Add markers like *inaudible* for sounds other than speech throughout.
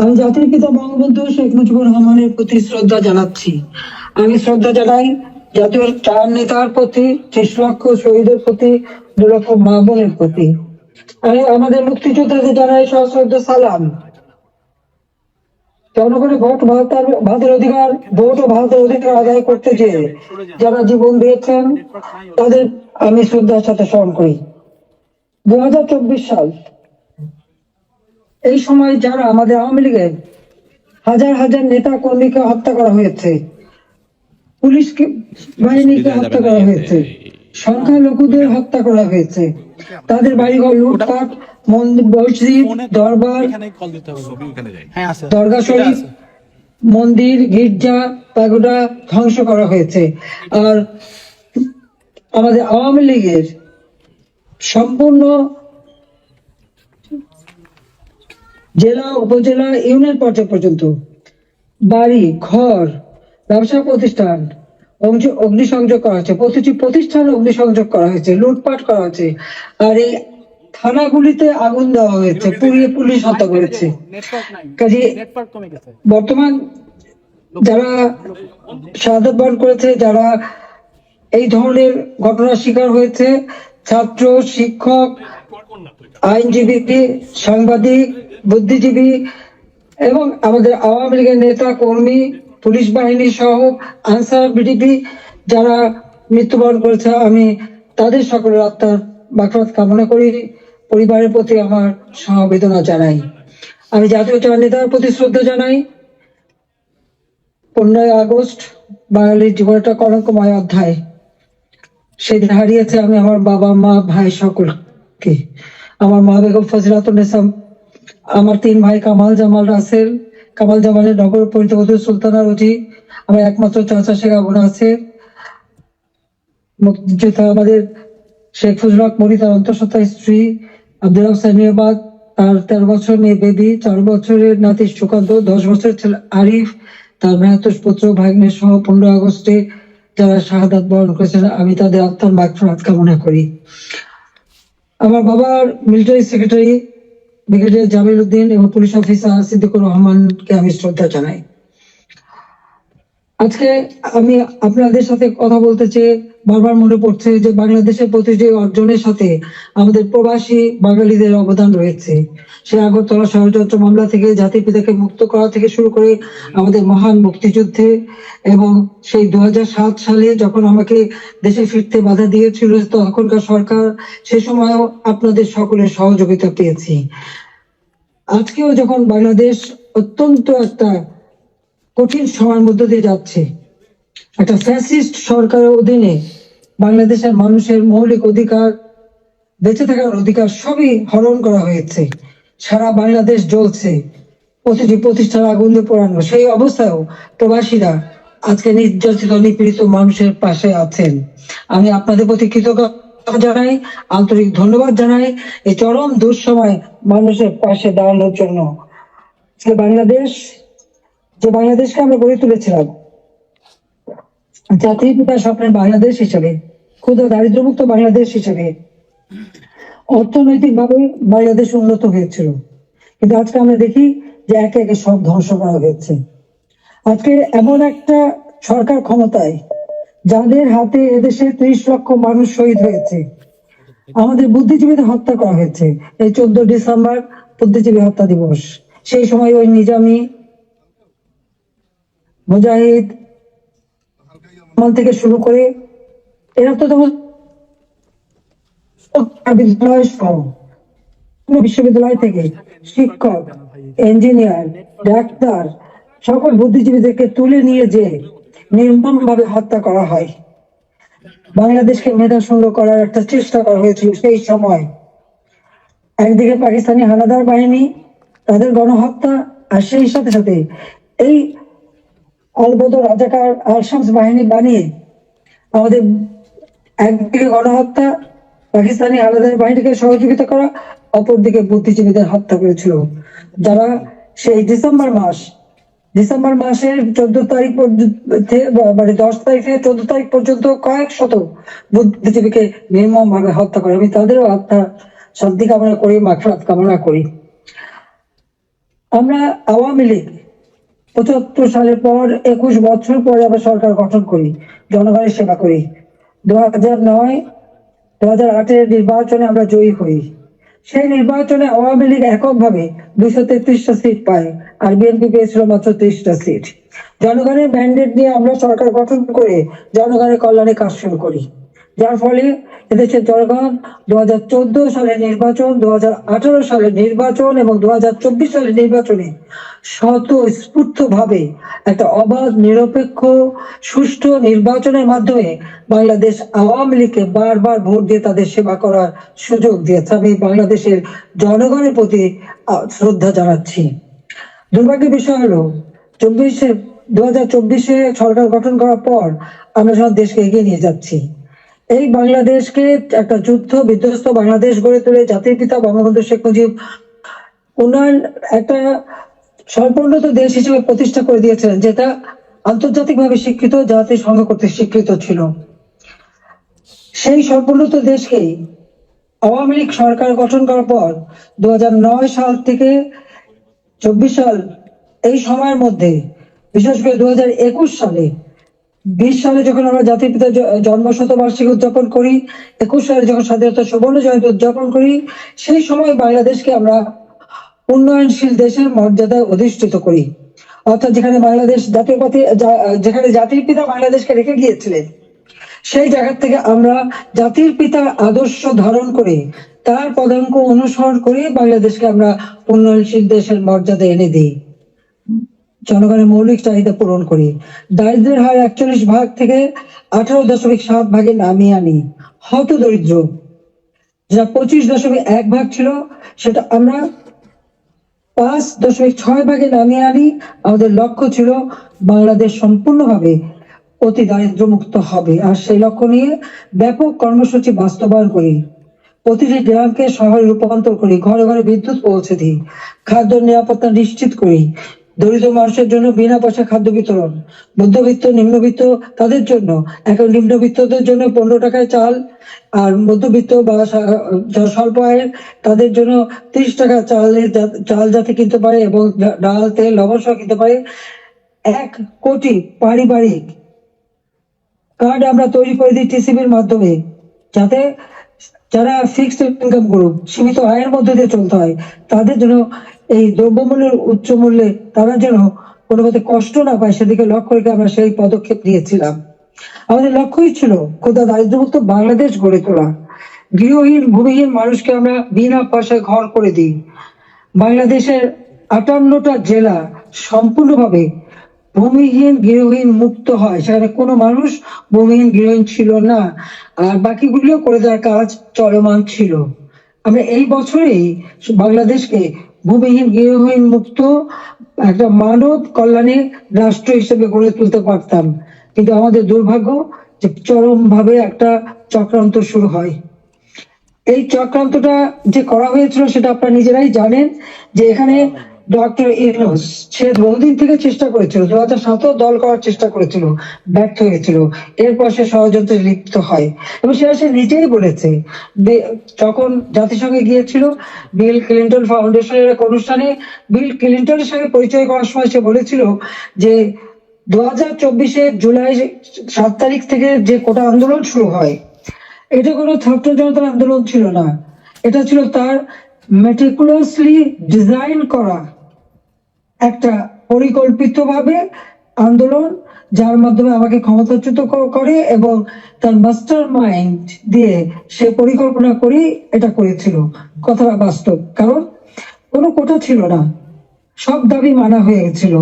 আমি জাতির পিতা বঙ্গবন্ধু শেখ মুজিবুর রহমানের প্রতি শ্রদ্ধা জানাচ্ছি। আমি শ্রদ্ধা জানাই জাতীয় চার নেতার প্রতি ত্রিশ লক্ষ শহীদের প্রতি দু লক্ষ মা বোনের প্রতি। আমি আমাদের মুক্তিযোদ্ধাদের জানাই সশ্রদ্ধ সালাম। জনগণের ভোট ভারতের ভারতের অধিকার, ভোট ও ভারতের অধিকার আদায় করতে যে যারা জীবন দিয়েছেন, তাদের আমি শ্রদ্ধার সাথে স্মরণ করি। দু হাজার চব্বিশ সাল এই সময় যারা আমাদের আওয়ামী লীগের হাজার হাজার নেতা কর্মীকে হত্যা করা হয়েছে পুলিশকে বাহিনীকে হত্যা করা হয়েছে সংখ্যালঘুদের হত্যা করা হয়েছে তাদের বাড়িঘর লুটপাট মন্দির মসজিদ দরবার হ্যাঁ আছে। দরগা শরীফ মন্দির গির্জা প্যাগোডা ধ্বংস করা হয়েছে। আর আমাদের আওয়ামী লীগের সম্পূর্ণ জেলা উপজেলা ইউনিয়ন পর্যায় পর্যন্ত। বাড়ি ঘর ব্যবসা প্রতিষ্ঠান অগ্নিসংযোগ করা হয়েছে। প্রতিটি প্রতিষ্ঠান অগ্নিসংযোগ করা হয়েছে লুটপাট করা হয়েছে আর এই থানাগুলিতে আগুন দেওয়া হয়েছে পুড়িয়ে পুলিশ হত্যা করেছে। কাজে বর্তমান যারা শাহাদত বরণ করেছে যারা এই ধরনের ঘটনার শিকার হয়েছে ছাত্র শিক্ষক আইনজীবী সাংবাদিক বুদ্ধিজীবী এবং আমাদের আওয়ামী লীগের নেতা, কর্মী, পুলিশ বাহিনী সহ আনসার বিডিপি যারা মৃত্যুবরণ করেছে, আমি তাদের সকলের আত্মার বাকরাত কামনা করি। পরিবারের প্রতি আমার সমবেদনা জানাই। আমি জাতীয় চার নেতার প্রতি শ্রদ্ধা জানাই। পনেরোই আগস্ট বাঙালির জীবন একটা কলঙ্কময় অধ্যায়। সেদিন হারিয়েছে আমি আমার বাবা, মা, ভাই সকলকে। আমার মা বেগম ফজিলাতুন্নেসাম আমার তিন ভাই কামাল জামাল রাসেল। কামাল জামালের নগর পরিতবধূ সুলতানা রুজি। আমার একমাত্র চাচা শেখ আবুল আছে মুক্তিযোদ্ধা আমাদের শেখ ফজল মরি তার অন্তঃসত্ত্বা স্ত্রী আব্দুল সানিয়াবাদ তার তেরো বছর মেয়ে বেবি, চার বছরের নাতি সুকান্ত, দশ বছরের ছেলে আরিফ। তার মেহাতোষ পুত্র ভাগ্নের সহ পনেরো আগস্টে যারা শাহাদাত বরণ করেছেন, আমি তাদের আত্মার মাগফিরাত কামনা করি। আমার বাবার military secretary brigadier Jamil Uddin এবং পুলিশ অফিসার সিদ্দিকুর রহমানকে আমি শ্রদ্ধা জানাই। আজকে আমি আপনাদের সাথে কথা বলতে চেয়ে বারবার মনে পড়ছে যে বাংলাদেশের প্রতিটি অর্জনের সাথে আমাদের প্রবাসী বাঙালিদের অবদান রয়েছে। সে আগরতলা ষড়যন্ত্র মামলা থেকে জাতির পিতাকে মুক্ত করা থেকে শুরু করে আমাদের মহান মুক্তিযুদ্ধে এবং সেই দু হাজার সাত সালে যখন আমাকে দেশে ফিরতে বাধা দিয়েছিল তখনকার সরকার, সে সময়ও আপনাদের সকলের সহযোগিতা পেয়েছি। আজকেও যখন বাংলাদেশ অত্যন্ত একটা কঠিন সময়ের মধ্য দিয়ে যাচ্ছে। একটা ফ্যাসিস্ট সরকারের অধীনে বাংলাদেশের মানুষের মৌলিক অধিকার, বেঁচে থাকার অধিকার সবই হরণ করা হয়েছে। সারা বাংলাদেশ জ্বলছে। প্রতিটি প্রতিষ্ঠান আগুন দিয়ে পোড়ানো। সেই অবস্থায়ও প্রবাসীরা আজকে নির্যাতিত, নিপীড়িত মানুষের পাশে আছেন। আমি আপনাদের প্রতি কৃতজ্ঞতা জানাই, আন্তরিক ধন্যবাদ জানাই। এই চরম দুঃসময় মানুষের পাশে দাঁড়ানোর জন্য। বাংলাদেশ যে বাংলাদেশকে আমরা গড়ে তুলেছিলাম, জাতির পিতা স্বপ্নের বাংলাদেশ হিসেবে ক্ষুদ্র দারিদ্রমুক্ত বাংলাদেশ হিসেবে অর্থনৈতিক ভাবে বাংলাদেশ উন্নত হয়েছিল। কিন্তু আজকে আমরা দেখি যে একে একে সব ধ্বংস করা হয়েছে। আজকে এমন একটা সরকার ক্ষমতায়, যাদের হাতে এদেশে ত্রিশ লক্ষ মানুষ শহীদ হয়েছে, আমাদের বুদ্ধিজীবীদের হত্যা করা হয়েছে। এই চোদ্দ ডিসেম্বর বুদ্ধিজীবী হত্যা দিবস। সেই সময় ওই নিজামী মুজাহিদ থেকে শুরু করে এরা তো তখন বিদ্যালয় বিশ্ববিদ্যালয় থেকে শিক্ষক ইঞ্জিনিয়ার ডাক্তার সকল বুদ্ধিজীবীদেরকে তুলে নিয়ে যে নির্মম ভাবে হত্যা করা হয়। বাংলাদেশকে মেধা শূন্য করার একটা চেষ্টা করা হয়েছিল সেই সময়। একদিকে পাকিস্তানি হানাদার বাহিনী তাদের গণহত্যা আর সেই সাথে সাথে এই অলবদ রাজাকার আলশামস বাহিনী বানিয়ে আমাদের একদিকে গণহত্যা পাকিস্তানি আলাদার বাহিনীকে সহযোগিতা করা, অপরদিকে বুদ্ধিজীবীদের হত্যা করেছিল। যারা সেই ডিসেম্বর মাস, ডিসেম্বর মাসের চোদ্দ তারিখ পর্যন্ত মানে দশ তারিখ থেকে চোদ্দ তারিখ পর্যন্ত কয়েক শত বুদ্ধিজীবীকে নির্মম ভাবে হত্যা করে। আমি তাদেরও আত্মা, শান্তি কামনা করি মাফরাত কামনা করি। আমরা আওয়ামী লীগ পঁচাত্তর সালের পর একুশ বছর পরে আমরা সরকার গঠন করি, জনগণের সেবা করি। দু হাজার নয় দু হাজার আটের নির্বাচনে আমরা জয়ী হই। সেই নির্বাচনে আওয়ামী লীগ এককভাবে দুইশো তেত্রিশটা সিট পায় আর বিএনপি পেয়েছিল মাত্র ত্রিশটা সিট। জনগণের ম্যান্ডেট নিয়ে আমরা সরকার গঠন করে জনগণের কল্যাণে কাজ শুরু করি। যার ফলে এদেশের জনগণ দু হাজার চোদ্দ সালের নির্বাচন দু হাজার আঠারো সালের নির্বাচন এবং দু হাজার চব্বিশ সালের নির্বাচনে শত স্ফূর্ত ভাবে একটা অবাধ, নিরপেক্ষ, সুষ্ঠু নির্বাচনের মাধ্যমে বাংলাদেশ আওয়ামী লীগকে বারবার ভোট দিয়ে তাদের সেবা করার সুযোগ দিয়েছে। আমি বাংলাদেশের জনগণের প্রতি শ্রদ্ধা জানাচ্ছি। দুর্ভাগ্যের বিষয় হলো, চব্বিশে দু হাজার চব্বিশে সরকার গঠন করার পর আমরা সব দেশকে এগিয়ে নিয়ে যাচ্ছি। এই বাংলাদেশকে একটা যুদ্ধ বিধ্বস্ত বাংলাদেশ গড়ে তুলে জাতির পিতা বঙ্গবন্ধু শেখ মুজিব উন্নয়ন একটা স্বল্পোন্নত দেশ হিসেবে প্রতিষ্ঠা করে দিয়েছিলেন, যেটা আন্তর্জাতিকভাবে স্বীকৃত জাতিসংঘ কর্তৃক স্বীকৃত ছিল। সেই স্বল্পোন্নত দেশকে আওয়ামী লীগ সরকার গঠন করার পর দু হাজার নয় সাল থেকে চব্বিশ সাল এই সময়ের মধ্যে, বিশেষ করে দুহাজার একুশ সালে বিশ সালে যখন আমরা জাতির পিতা জন্ম শতবার্ষিকী উদযাপন করি, একুশ সালে যখন স্বাধীনতা সুবর্ণ জয়ন্তী উদযাপন করি, সেই সময় বাংলাদেশকে আমরা উন্নয়নশীল দেশের মর্যাদায় অধিষ্ঠিত করি। অর্থাৎ যেখানে বাংলাদেশ জাতীয় পথে যেখানে জাতির পিতা বাংলাদেশকে রেখে গিয়েছিলেন, সেই জায়গা থেকে আমরা জাতির পিতার আদর্শ ধারণ করে, তার পদাঙ্ক অনুসরণ করে বাংলাদেশকে আমরা উন্নয়নশীল দেশের মর্যাদা এনে দিই। জনগণের মৌলিক চাহিদা পূরণ করি। দারিদ্রের হার একচল্লিশ ভাগ থেকে আঠারো দশমিক সাত ভাগে নামিয়ে আনি। হত দরিদ্র, যা পঁচিশ দশমিক এক ভাগ ছিল, সেটা আমরা পাঁচ দশমিক ছয় ভাগে নামিয়ে আনি। আমাদের লক্ষ্য ছিল বাংলাদেশ সম্পূর্ণভাবে অতি দারিদ্র মুক্ত হবে। আর সেই লক্ষ্য নিয়ে ব্যাপক কর্মসূচি বাস্তবায়ন করি। প্রতিটি গ্রামকে শহরে রূপান্তর করি। ঘরে ঘরে বিদ্যুৎ পৌঁছে দিই। খাদ্য নিরাপত্তা নিশ্চিত করি। দরিদ্র মানুষের জন্য বিনা পয়সা খাদ্য বিতরণ, মধ্যবিত্ত, নিম্নবিত্ত তাদের জন্য, এখন নিম্নবিত্তদের জন্য পনেরো টাকায় চাল আর মধ্যবিত্ত বা স্বল্প আয়ের তাদের জন্য তিরিশ টাকা চালের চাল যাতে কিনতে পারে এবং ডাল, তেল, লবণ সহ কিনতে পারে। এক কোটি পারিবারিক কার্ড আমরা তৈরি করে দিই টিসিবির মাধ্যমে, যাতে যারা ফিক্সড ইনকাম গ্রুপ সীমিত আয়ের মধ্যে দিয়ে চলতে হয়, তাদের জন্য এই দ্রব্যমূল্যের উচ্চ মূল্যে তারা যেন কোনো মতে কষ্ট না পায়, সেদিকে লক্ষ্য রেখে আমরা সেই পদক্ষেপ নিয়েছিলাম। আমাদের লক্ষ্যই ছিল কোথাও দারিদ্রমুক্ত বাংলাদেশ গড়ে তোলা। গৃহহীন, ভূমিহীন মানুষকে আমরা বিনা পয়সায় ঘর করে দিই। বাংলাদেশের আটান্নটা জেলা সম্পূর্ণভাবে ভূমিহীন, গৃহহীন, মুক্ত হয়। সেখানে কোনো মানুষ ভূমিহীন, গৃহহীন ছিল না। আর বাকিগুলিও করে দেওয়ার কাজ চলমান ছিল। আমরা এই বছরেই বাংলাদেশকে ভূমিহীন, গৃহহীন মুক্ত একটা মানব কল্যাণে রাষ্ট্র হিসেবে গড়ে তুলতে পারতাম। কিন্তু আমাদের দুর্ভাগ্য যে চরম ভাবে একটা চক্রান্ত শুরু হয়। এই চক্রান্তটা যে করা হয়েছিল সেটা আপনারা নিজেরাই জানেন যে এখানে ডক্টর সে বহুদিন থেকে চেষ্টা করেছিল দু হাজার সতেরো দল করার চেষ্টা করেছিল, ব্যর্থ হয়েছিল। এরপর সে ষড়যন্ত্রে লিপ্ত হয়। এবং সেটা সে নিজেই বলেছে। যখন জাতিসংঘে গিয়েছিল, বিল ক্লিন্টন ফাউন্ডেশনের এক অনুষ্ঠানে বিল ক্লিন্টনের সঙ্গে পরিচয় করার সময় সে বলেছিল যে দু হাজার চব্বিশে জুলাই সাত তারিখ থেকে যে কোটা আন্দোলন শুরু হয়, এটা কোনো ছাত্র জনতার আন্দোলন ছিল না। এটা ছিল তার মেটিকুলাসলি ডিজাইন করা। একটা পরিকল্পিতভাবে আন্দোলন, যার মাধ্যমে আমাকে ক্ষমতাচ্যুত করে এবং তার মাস্টার মাইন্ড দিয়ে সে পরিকল্পনা করে, এটা করেছিল। কথাটা বাস্তব। কারণ কোনো কোটা ছিল না। সব দাবি মানা হয়ে গেছিল।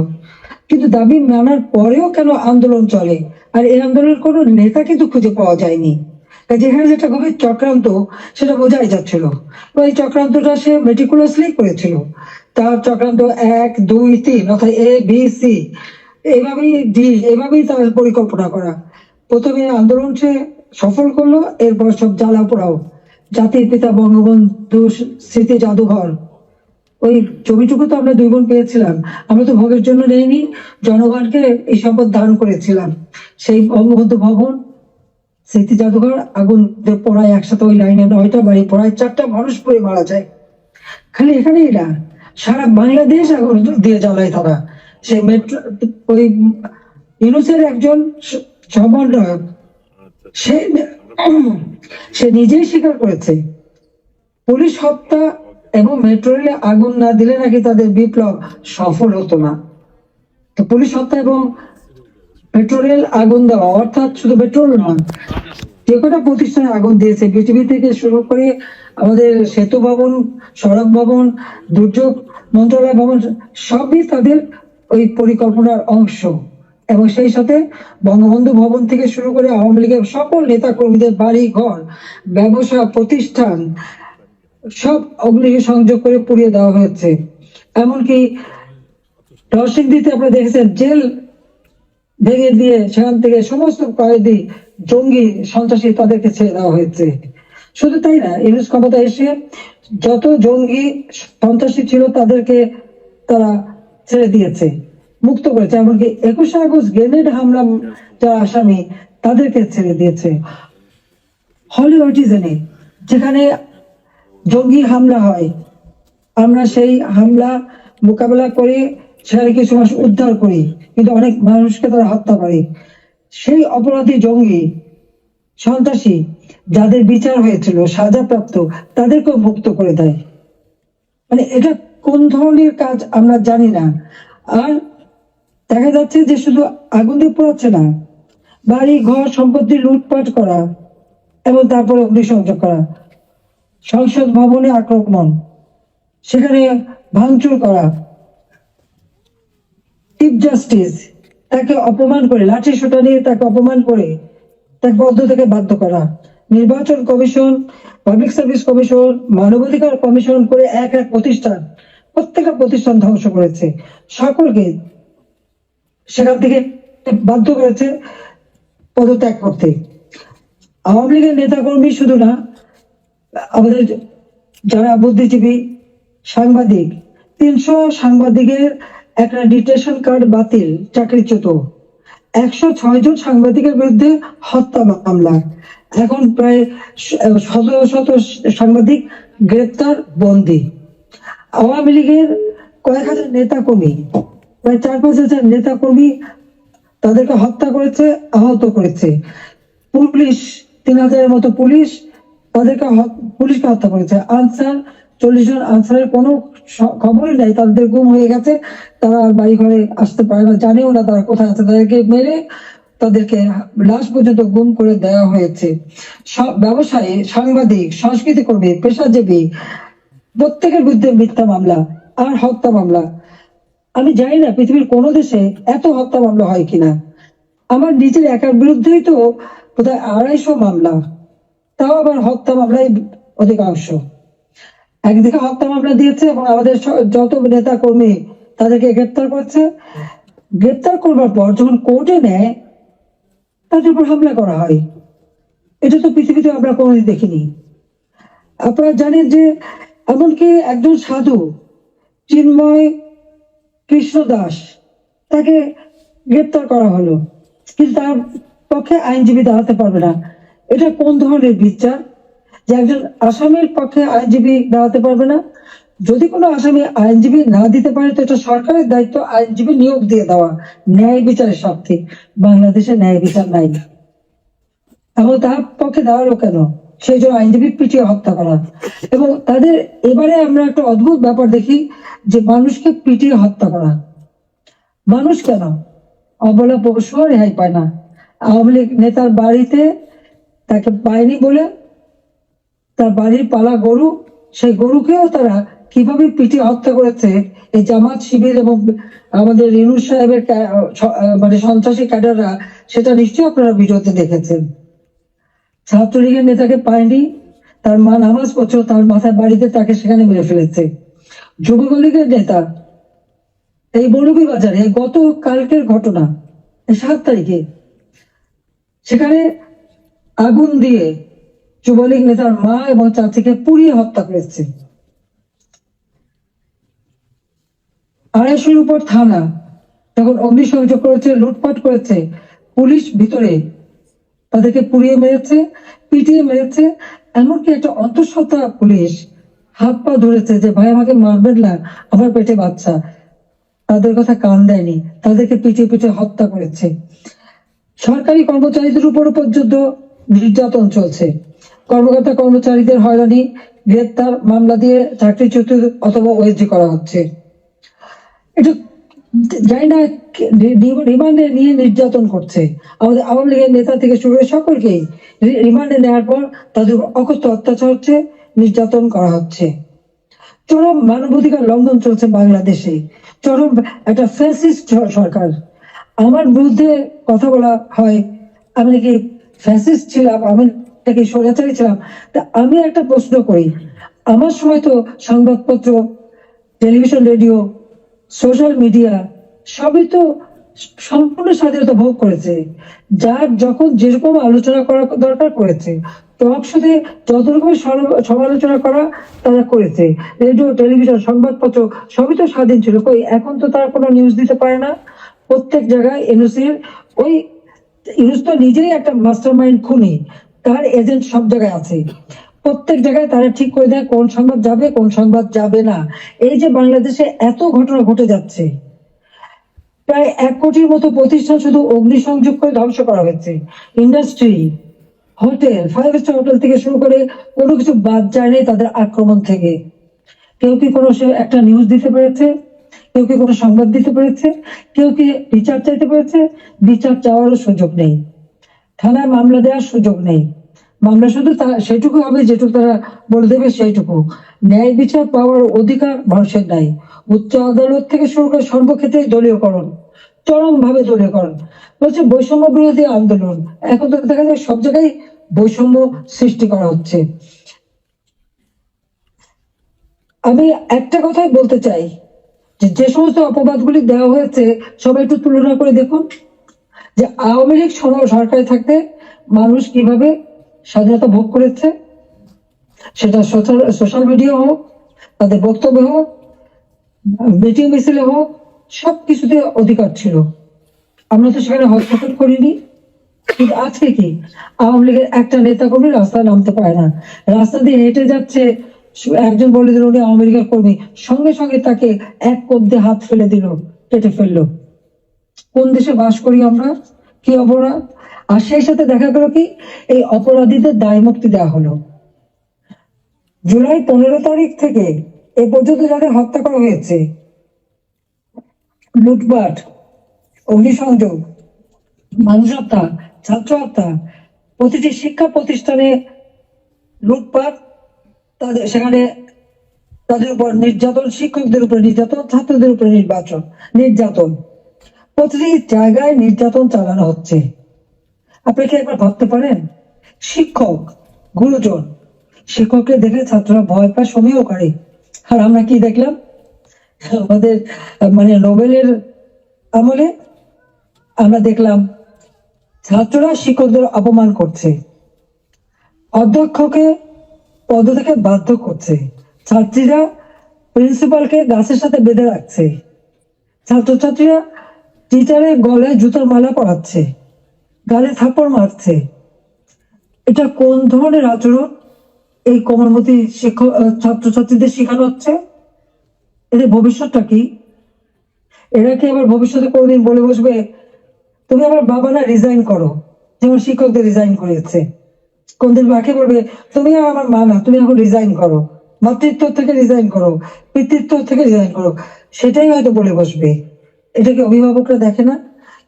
কিন্তু দাবি মানার পরেও কেন আন্দোলন চলে? আর এই আন্দোলনের কোনো নেতা কিন্তু খুঁজে পাওয়া যায়নি। যেখানে যেটা গভীর চক্রান্ত, সেটা বোঝাই যাচ্ছিল। এই চক্রান্তটা সে মেটিকুলাসলি করেছিল। তার চক্রান্ত এক, দুই, তিন, অর্থাৎ এ বি সি এইভাবেই ডি এইভাবেই তার পরিকল্পনা করা। প্রথমে আন্দোলন সে সফল করল, এরপর সব জ্বালা পোড়াও। জাতির পিতা, বঙ্গবন্ধু স্মৃতি জাদুঘর। ওই ছবিটুকু তো আমরা দুই বোন পেয়েছিলাম। আমরা তো ভোগের জন্য নেইনি, জনগণকে এই সম্পদ দান করেছিলাম। সেই বঙ্গবন্ধু ভবন, স্মৃতি জাদুঘর আগুন পড়ায় একসাথে ওই লাইনে নয়টা বাড়ি পড়ায় চারটা মানুষ পড়ে মারা যায়। খালি এখানেই না। সারা বাংলাদেশ আগুন দিয়ে জ্বালায় তারা। সেই মেট্রো ওই ইউনুসের একজন সমন্বয়ক, সে *clears throat* সে নিজেই স্বীকার করেছে। পুলিশ হত্যা এবং মেট্রো রেলে আগুন না দিলে নাকি তাদের বিপ্লব সফল হতো না। তো পুলিশ হত্যা এবং মেট্রো রেল আগুন দেওয়া, অর্থাৎ শুধু মেট্রো রেল নয়, যে কটা প্রতিষ্ঠানে আগুন দিয়েছে বিটিভি থেকে শুরু করে আমাদের সেতু ভবন, সড়ক ভবন, দুর্যোগ মন্ত্রণালয় ভবন সবই তাদের ওই পরিকল্পনার অংশ। এবং সেই সাথে বঙ্গবন্ধু ভবন থেকে শুরু করে আওয়ামী লীগের সকল নেতা কর্মীদের বাড়ি, ঘর, ব্যবসা, প্রতিষ্ঠান সব অগ্নি সংযোগ করে পুড়িয়ে দেওয়া হয়েছে। এমনকি নরসিংদীতে আপনারা দেখেছেন, জেল ভেঙে দিয়ে সেখান থেকে সমস্ত কয়েদি জঙ্গি সন্ত্রাসী তাদেরকে ছেড়ে দেওয়া হয়েছে। শুধু তাই না ইউনুস ক্ষমতা এসে যত জঙ্গি সন্ত্রাসী ছিল তাদেরকে তারা ছেড়ে দিয়েছে, মুক্ত করেছে। এমনকি একুশে আগস্ট গ্রেনেড হামলা যারা আসামি, তাদেরকে ছেড়ে দিয়েছে। হলিউডিজনে যেখানে জঙ্গি হামলা হয়, আমরা সেই হামলা মোকাবেলা করে সেখানে কিছু মানুষ উদ্ধার করি, কিন্তু অনেক মানুষকে তারা হত্যা করে। সেই অপরাধী জঙ্গি, সন্ত্রাসী যাদের বিচার হয়েছিল, সাজাপ্রাপ্ত, তাদেরকেও মুক্ত করে দেয়। মানে এটা কোন ধরনের কাজ আমরা জানি না। আর দেখা যাচ্ছে যে শুধু আগুন দিয়ে পোড়াচ্ছে না, বাড়ি, ঘর সম্পত্তি লুটপাট করা এবং তারপরে অগ্নিসংযোগ করা, সংসদ ভবনে আক্রমণ, সেখানে ভাঙচুর করা, চিফ জাস্টিস তাকে অপমান করে লাঠি সোটা নিয়ে তাকে অপমান করে তাকে বদ্ধ থেকে বাধ্য করা। নির্বাচন কমিশন পাবলিক সার্ভিস কমিশন, মানবাধিকার কমিশন করে এক এক প্রতিষ্ঠান, প্রত্যেকটা প্রতিষ্ঠান ধ্বংস করেছে। সকলকে সেখান থেকে বাধ্য করেছে পদত্যাগ করতে। আওয়ামী লীগের নেতাকর্মী শুধু না, আমাদের যারা বুদ্ধিজীবী, সাংবাদিক, তিনশো সাংবাদিকের একটা ডিটেশন কার্ড বাতিল, চাকরিচ্যুত। একশো ছয় জন সাংবাদিকের বিরুদ্ধে হত্যা মামলা। এখন প্রায় শত শত সাংবাদিক গ্রেপ্তার, বন্দী। আওয়ামী লীগের কয়েক হাজার নেতা কর্মী প্রায় চার পাঁচ হাজার নেতা কর্মী তাদেরকে হত্যা করেছে, আহত করেছে। পুলিশ, তিন হাজারের মতো পুলিশ তাদেরকে পুলিশকে হত্যা করেছে। আনসার, চল্লিশ জন আনসারের কোনো খবরই নাই। তাদের গুম হয়ে গেছে। তারা বাড়ি ঘরে আসতে পারে না। জানেও না তারা কোথায় আছে। তাদেরকে মেরে তাদেরকে লাশ পর্যন্ত গুম করে দেওয়া হয়েছে। ব্যবসায়ী, সাংবাদিক, সংস্কৃতি কর্মী, পেশাজীবী, প্রত্যেকের বিরুদ্ধে মিথ্যা মামলা আর হত্যা মামলা। আমি জানি না পৃথিবীর কোন দেশে এত হত্যা মামলা হয় কিনা। আমার নিজের একার বিরুদ্ধেই তো বোধহয় আড়াইশো মামলা। তাও আবার হত্যা মামলাই অধিকাংশ। একদিকে হত্যা মামলা দিয়েছে এবং আমাদের যত নেতা কর্মী তাদেরকে গ্রেপ্তার করছে। গ্রেপ্তার করবার পর যখন কোর্টে নেয় তাদের উপর হামলা করা হয়। এটা তো পৃথিবীতে আমরা কোনোদিন দেখিনি। আপনারা জানেন যে এমনকি একজন সাধু, চিন্ময় কৃষ্ণ দাস, তাকে গ্রেপ্তার করা হলো। কিন্তু তার পক্ষে আইনজীবী দাঁড়াতে পারবে না। এটা কোন ধরনের বিচার? যে একজন আসামের পক্ষে আইনজীবী দাঁড়াতে পারবে না? যদি কোনো আসামি আইনজীবী না দিতে পারে, তো এটা সরকারের দায়িত্ব, আইনজীবী নিয়োগ দিয়ে দেওয়া। ন্যায় বিচারের স্বার্থে বাংলাদেশে ন্যায় বিচার নাই। এবং তার পক্ষে দাঁড়াল কেন? সেই জন্য আইনজীবী পিটিয়ে হত্যা করা। এবং তাদের এবারে আমরা একটা অদ্ভুত ব্যাপার দেখি যে মানুষকে পিটিয়ে হত্যা করা। মানুষ কেন? অবলা পশুও রেহাই পায় না। আওয়ামী লীগ নেতার বাড়িতে তাকে পায়নি বলে তার বাড়ির পালা গরু, সেই গরুকেও তারা কীভাবে পিটিয়ে হত্যা করেছে এই জামাত শিবির এবং আমাদের রিনুর সাহেবের মানে সন্ত্রাসী ক্যাডাররা, সেটা নিশ্চয়ই আপনারা ভিডিওতে দেখেছেন। ছাত্রলীগের নেতাকে পায়নি, তার মা নামাজ পড়ছে তার মাথায় বাড়িতে তাকে সেখানে মেরে ফেলেছে। যুবলীগের নেতা, এই বড়বি বাজারে গত কালকের ঘটনা সাত তারিখে, সেখানে আগুন দিয়ে যুবলীগ নেতার মা এবং চাচিকে পুড়িয়ে হত্যা করেছে। আড়াইশোর উপর থানা। যখন অগ্নিসংযোগ করেছে, লুটপাট করেছে, পুলিশ ভিতরে। তাদেরকে পুড়িয়ে মেরেছে, পিটিয়ে মেরেছে, এমনকি একটা অন্তঃসত্ত্বা পুলিশ হাত পা ধরেছে যে, ভাই, আমাকে মারবেন না, আমার পেটে বাচ্চা। তাদের কথা কান দেয়নি, তাদেরকে পিটিয়ে পিটিয়ে হত্যা করেছে। সরকারি কর্মচারীদের উপর পর্যন্ত নির্যাতন চলছে। কর্মকর্তা কর্মচারীদের হয়রানি, গ্রেপ্তার, মামলা দিয়ে চাকরিচ্যুত অথবা ওয়েজি করা হচ্ছে। এটা জানি না রিমান্ডে নিয়ে নির্যাতন করছে। আমাদের আওয়ামী লীগের নেতা থেকে শুরু করে সকলকেই রিমান্ডে নেওয়ার পর তাদের অকথ্য অত্যাচার হচ্ছে, নির্যাতন করা হচ্ছে। চরম মানবাধিকার লঙ্ঘন চলছে বাংলাদেশে। চরম একটা ফ্যাসিস্ট সরকার। আমার বিরুদ্ধে কথা বলা হয়, আমি নাকি ফ্যাসিস্ট ছিলাম, আমি নাকি স্বৈরাচারী ছিলাম। তা আমি একটা প্রশ্ন করি। আমার সময় তো সংবাদপত্র, টেলিভিশন, রেডিও সোশ্যাল মিডিয়া সবই তো সম্পূর্ণ স্বাধীনতা ভোগ করেছে। যার যখন যেরকম আলোচনা করা দরকার করেছে, টক শোতে যত রকমের সমালোচনা করা তারা করেছে। রেডিও, টেলিভিশন, সংবাদপত্র সবই তো স্বাধীন ছিল। কই, এখন তো তারা কোনো নিউজ দিতে পারে না। প্রত্যেক জায়গায় এনওসির ওই ইউনুস তো নিজেই একটা মাস্টার মাইন্ড খুনি। তার এজেন্ট সব জায়গায় আছে। প্রত্যেক জায়গায় তারা ঠিক করে দেয় কোন সংবাদ যাবে, কোন সংবাদ যাবে না। এই যে বাংলাদেশে এত ঘটনা ঘটে যাচ্ছে, প্রায় এক কোটির মতো প্রতিষ্ঠান শুধু অগ্নিসংযোগ করে ধ্বংস করা হয়েছে। Industry, hotel, five star hotel থেকে শুরু করে কোনো কিছু বাদ যায়নি তাদের আক্রমণ থেকে। কেউ কি কোনো একটা নিউজ দিতে পেরেছে? কেউ কি কোনো সংবাদ দিতে পেরেছে? কেউ কি বিচার চাইতে পেরেছে? বিচার চাওয়ারও সুযোগ নেই। থানায় মামলা দেওয়ার সুযোগ নেই। মামলা শুধু সেটুকু হবে যেটুকু তারা বলে দেবে সেইটুকু ন্যায় বিচার পাওয়ার অধিকার মানুষের নাই। উচ্চ আদালত থেকে শুরু করে সর্বক্ষেত্রে দলীয়করণ চরম ভাবে দলীয়করণ। বলছে বৈষম্য বিরোধী আন্দোলন। এখন তো দেখা যায় সব জায়গায় বৈষম্য সৃষ্টি করা হচ্ছে। আমি একটা কথাই বলতে চাই, যে সমস্ত অপবাদগুলি দেওয়া হয়েছে সবাই একটু তুলনা করে দেখুন। যে আওয়ামী লীগ সর- সরকারে থাকতে মানুষ কীভাবে স্বাধীনতা ভোগ করেছে। সেটা সোশ্যাল মিডিয়া হোক, তাদের বক্তব্য হোক, মিটিং মিছিলে হোক সব কিছুতে অধিকার ছিল। আমরা তো সেখানে হস্তক্ষেপ করিনি। কিন্তু আজকে কি? আওয়ামী লীগের একটা নেতা কর্মী রাস্তায় নামতে পারে না। রাস্তা দিয়ে হেঁটে যাচ্ছে, একজন বলে দিল, উনি আওয়ামী লীগের কর্মী। সঙ্গে সঙ্গে তাকে এক কোপ দিয়ে হাত ফেলে দিল, কেটে ফেলল। কোন দেশে বাস করি আমরা? কি অপরাধ? আর সেই সাথে দেখা গেল কি, এই অপরাধীদের দায় মুক্তি দেওয়া হলো। জুলাই পনেরো তারিখ থেকে এ পর্যন্ত যাদের হত্যা করা হয়েছে, লুটপাট, অগ্নিসংযোগ মানুষ হত্যা ছাত্র হত্যা, প্রতিটি শিক্ষা প্রতিষ্ঠানে লুটপাট, তাদের সেখানে তাদের উপর নির্যাতন, শিক্ষকদের উপর নির্যাতন, ছাত্রদের উপর নির্বাচন, নির্যাতন। প্রতিটি জায়গায় নির্যাতন চালানো হচ্ছে। আপনি কি একবার ভাবতে পারেন? শিক্ষক, গুরুজন, শিক্ষককে দেখে ছাত্ররা ভয় পায়, সমীহ করে। আর আমরা কি দেখলাম? আমাদের মানে নোবেলের আমলে আমরা দেখলাম, ছাত্ররা শিক্ষকদের অপমান করছে। অধ্যক্ষকে পদ থেকে বাধ্য করছে। ছাত্রীরা প্রিন্সিপালকে গাছের সাথে বেঁধে রাখছে। ছাত্রছাত্রীরা টিচারের গলায় জুতোর মালা পরাচ্ছে। গালে থাপ্পড় মারছে। এটা কোন ধরনের আচরণ? এই কোমলমতি শিক্ষক ছাত্রছাত্রীদের শেখানো হচ্ছে? এদের ভবিষ্যৎটা কি? এরা কি আবার ভবিষ্যতে কোনদিন বলে বসবে, তুমি আমার বাবা না রিজাইন করো যেমন শিক্ষকদের রিজাইন করেছে কোনদিন মাকে বলবে, তুমি আর আমার মা না, তুমি এখন রিজাইন করো, মাতৃত্ব থেকে রিজাইন করো, পিতৃত্ব থেকে রিজাইন করো সেটাই হয়তো বলে বসবে। এটা কি অভিভাবকরা দেখে না?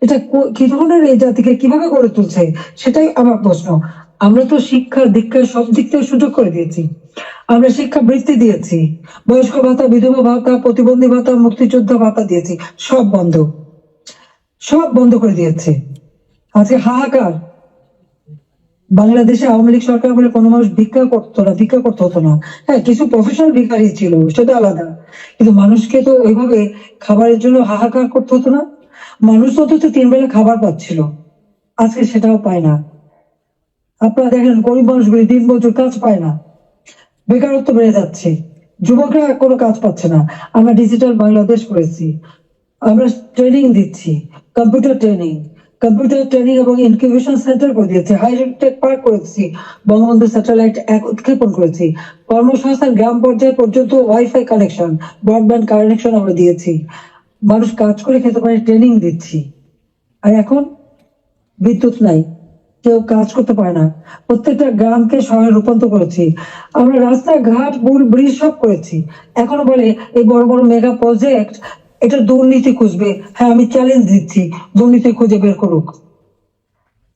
এটা কো- ধরনের এই জাতিকে কীভাবে গড়ে তুলছে, সেটাই আমার প্রশ্ন। আমরা তো শিক্ষা দীক্ষার সব দিক থেকে সুযোগ করে দিয়েছি। আমরা শিক্ষা বৃত্তি দিয়েছি। বয়স্ক ভাতা, বিধবা ভাতা, প্রতিবন্ধী ভাতা, মুক্তিযোদ্ধা ভাতা দিয়েছি। সব বন্ধ। সব বন্ধ করে দিয়েছে। আজকে হাহাকার। বাংলাদেশে আওয়ামী লীগ সরকার বলে কোনো মানুষ ভিক্ষা করতো না, ভিক্ষা করতে হতো না। হ্যাঁ কিছু প্রফেশনাল ভিখারি ছিল, সেটা আলাদা। কিন্তু মানুষকে তো ওইভাবে খাবারের জন্য হাহাকার করতে হতো না। মানুষ অন্তত তিন বেলা খাবার পাচ্ছিল। আজকে সেটাও পায় না। আপনারা দেখেন, গরিব মানুষগুলি দিন মজুর কাজ পায় না। বেকারত্ব বেড়ে যাচ্ছে। যুবকরা কোনো কাজ পাচ্ছে না। আমরা ডিজিটাল বাংলাদেশ করেছি। আমরা ট্রেনিং দিচ্ছি। Computer training. কম্পিউটার ট্রেনিং এবং ইনকিউবেশন সেন্টার করে দিয়েছি। হাইটেক পার্ক করেছি। বঙ্গবন্ধু স্যাটেলাইট এক উৎক্ষেপণ করেছি। কর্মসংস্থান গ্রাম পর্যায়ে পর্যন্ত ওয়াইফাই কানেকশন ব্রডব্যান্ড কানেকশন আমরা দিয়েছি। মানুষ কাজ করে খেতে পারে ট্রেনিং দিচ্ছি। আর এখন বিদ্যুৎ নাই, কেউ কাজ করতে পারে না। প্রত্যেকটা গ্রামকে শহরে রূপান্তর করেছি। আমরা রাস্তাঘাট, পুল ব্রিজ সব করেছি। এখনও বলে এই বড় বড় মেগা প্রজেক্ট এটা দুর্নীতি খুঁজবে। হ্যাঁ আমি চ্যালেঞ্জ দিচ্ছি, দুর্নীতি খুঁজে বের করুক।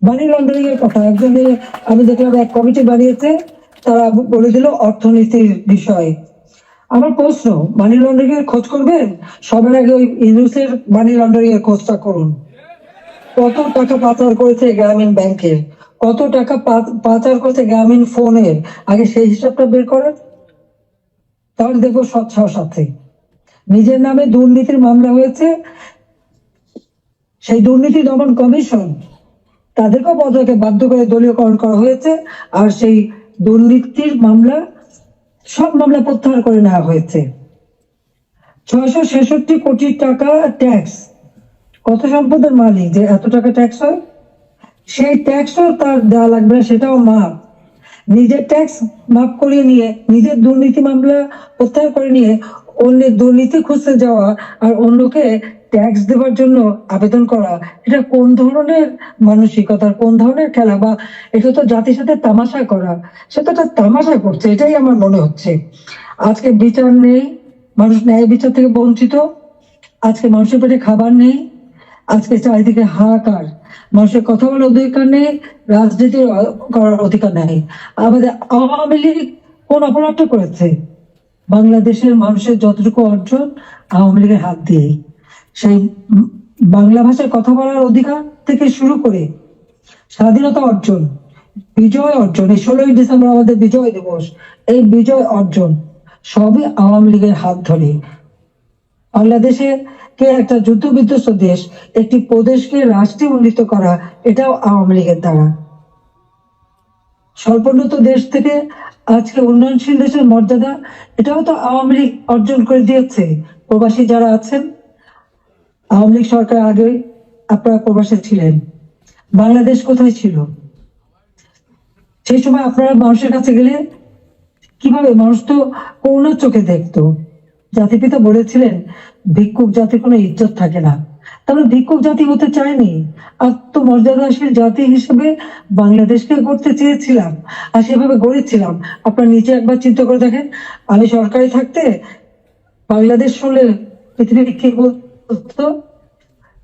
মানি লন্ডারিং এর কথা একজনে আমি দেখলাম এক কমিটি বানিয়েছে, তারা বলে দিল অর্থনীতির বিষয়ে। আমার প্রশ্ন মানি লন্ডারিং এর খোঁজ করবেন? সবার আগে ওই ইউনুসের মানি লন্ডারিং এর খোঁজটা করুন। কত টাকা পাচার করেছে গ্রামীণ ব্যাংকের কত টাকা পাচার করেছে গ্রামীণ ফোনের আগে সেই হিসাবটা বের করেন। তাহলে দেখব স্বচ্ছার সাথে নিজের নামে দুর্নীতির মামলা হয়েছে। সেই দুর্নীতি দমন কমিশন তাদেরকেও পদকে বাধ্য করে দলীয়করণ করা হয়েছে। আর সেই দুর্নীতির মামলা সব মামলা প্রত্যাহার করে নেওয়া হয়েছে। ছয়শো ছেষট্টি কোটি টাকা ট্যাক্স কত সম্পদের মালিক? যে এত টাকা ট্যাক্স হয়? সেই ট্যাক্সও তার দেওয়া লাগবে সেটাও মাপ নিজের ট্যাক্স মাফ করিয়ে নিয়ে, নিজের দুর্নীতি মামলা প্রত্যাহার করে নিয়ে অন্যের দুর্নীতি খুঁজতে যাওয়া আর অন্যকে ট্যাক্স দেওয়ার জন্য আবেদন করা, এটা কোন ধরনের মানসিকতার, কোন ধরনের খেলা বা এটা তো জাতির সাথে তামাশা করা সেটা তো একটা তামাশা করছে, এটাই আমার মনে হচ্ছে। আজকে বিচার নেই, মানুষ ন্যায় বিচার থেকে বঞ্চিত, আজকে মানুষের পেটে খাবার নেই, আজকে চারিদিকে হাহাকার, মানুষের কথা বলার অধিকার নেই, রাজনীতি করার অধিকার নেই। আমাদের আওয়ামী লীগ কোন অপরাধটা করেছে? বাংলাদেশের মানুষের যতটুকু অর্জন আওয়ামী লীগের হাত দিয়েই। সেই বাংলা ভাষায় কথা বলার অধিকার থেকে শুরু করে স্বাধীনতা অর্জন, বিজয় অর্জন, এই ষোলোই ডিসেম্বর আমাদের বিজয় দিবস, এই বিজয় অর্জন সবই আওয়ামী লীগের হাত ধরে। বাংলাদেশে কে একটা যুদ্ধ বিধ্বস্ত দেশ, একটি প্রদেশকে রাষ্ট্রে উন্নীত করা, এটাও আওয়ামী লীগের দ্বারা। স্বল্পোন্নত দেশ থেকে আজকে উন্নয়নশীল দেশের মর্যাদা, এটাও তো আওয়ামী লীগ অর্জন করে দিয়েছে। প্রবাসী যারা আছেন আওয়ামী লীগ সরকার আগে আপনারা প্রবাসে ছিলেন। বাংলাদেশ কোথায় ছিল? সেই সময় আপনারা মানুষের কাছে গেলে কীভাবে? মানুষ তো করুণার চোখে দেখতো। জাতিপিতা বলেছিলেন, ভিক্ষুক জাতির কোনো ইজ্জত থাকে না। তাহলে ভিক্ষুক জাতি হতে চায়নি। আত্মমর্যাদাশীল জাতি হিসেবে বাংলাদেশকে গড়তে চেয়েছিলাম আর সেভাবে গড়েছিলাম। আপনার নিজে একবার চিন্তা করে দেখেন, আমি সরকারি থাকতে বাংলাদেশ শুনলে পৃথিবী কি বলতো?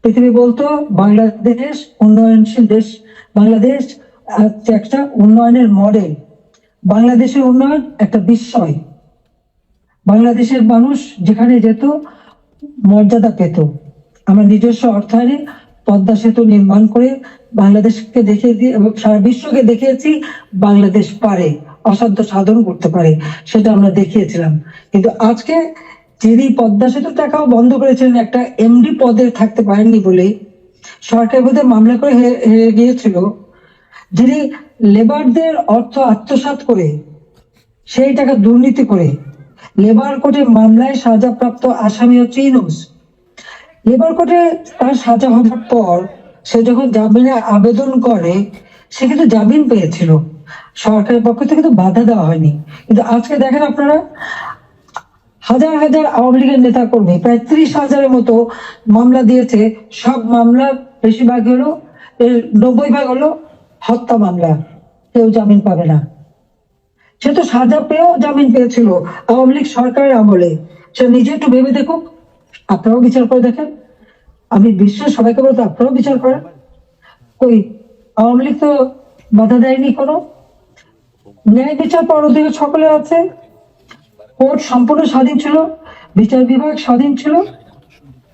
পৃথিবী বলতো, বাংলাদেশ উন্নয়নশীল দেশ। বাংলাদেশ একটা উন্নয়নের মডেল বাংলাদেশের উন্নয়ন একটা বিস্ময়। বাংলাদেশের মানুষ যেখানে যেত, মর্যাদা পেত। আমরা নিজস্ব অর্থায়নে পদ্মা সেতু নির্মাণ করে বাংলাদেশকে দেখিয়ে দিয়ে এবং সারা বিশ্বকে দেখিয়েছি, বাংলাদেশ পারে, অসাধ্য সাধন করতে পারে, সেটা আমরা দেখিয়েছিলাম। কিন্তু আজকে যিনি পদ্মা সেতু টাকাও বন্ধ করেছিলেন, একটা এমডি পদে থাকতে পারেননি বলে সরকার বোধহয় মামলা করে হেরে গিয়েছিল। যিনি লেবারদের অর্থ আত্মসাৎ করে, সেই টাকা দুর্নীতি করে, লেবার কোর্টে মামলায় সাজাপ্রাপ্ত আসামি হচ্ছে ইনুস। লেবার কোর্টে তার সাজা হওয়ার পর সে যখন জামিনে আবেদন করে, সে কিন্তু জামিন পেয়েছিল। সরকারের পক্ষ থেকে তো বাধা দেওয়া হয়নি। কিন্তু আজকে দেখেন আপনারা হাজার হাজার আওয়ামী লীগের নেতা কর্মী প্রায় ত্রিশ হাজারের মতো মামলা দিয়েছে। সব মামলা বেশিরভাগ হলো, এর নব্বই ভাগ হলো হত্যা মামলা। কেউ জামিন পাবে না। সে তো সাজা পেয়েও জামিন পেয়েছিল আওয়ামী লীগ সরকারের আমলে। সে নিজে একটু ভেবে দেখুক, আপনারাও বিচার করে দেখেন। আমি বিশ্বের সবাইকে বলতে আপনারাও বিচার করেন। কই, আওয়ামী লীগ তো বাধা দেয়নি কোনো? ন্যায় বিচার পর সকলে আছে। কোর্ট সম্পূর্ণ স্বাধীন ছিল, বিচার বিভাগ স্বাধীন ছিল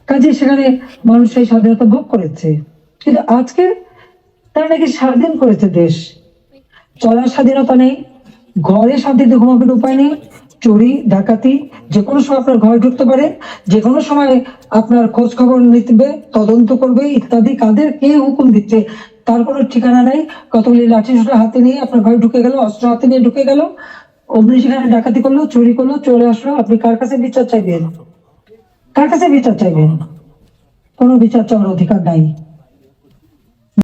কাজে সেখানে মানুষ সেই স্বাধীনতা ভোগ করেছে। কিন্তু আজকে তারা নাকি স্বাধীন করেছে দেশ। চলার স্বাধীনতা নেই, ঘরে শান্তিতে ঘুমাবেন উপায় নেই, চুরি, ডাকাতি, যে কোনো সময় আপনার ঘরে ঢুকতে পারে, যে কোনো সময় আপনার খোঁজ খবর নিতে তদন্ত করবে, ইত্যাদি, কাদের কে হুকুম দিচ্ছে, তার কোনো ঠিকানা নাই। কতগুলি লাঠি হাতে নিয়ে আপনার ঘরে ঢুকে গেল, অস্ত্র হাতে নিয়ে ঢুকে গেল অমনি সেখানে ডাকাতি করল, চুরি করল, চলে আসলো। আপনি কার কাছে বিচার চাইবেন? কার কাছে বিচার চাইবেন? কোনো বিচার চাওয়ার অধিকার নাই।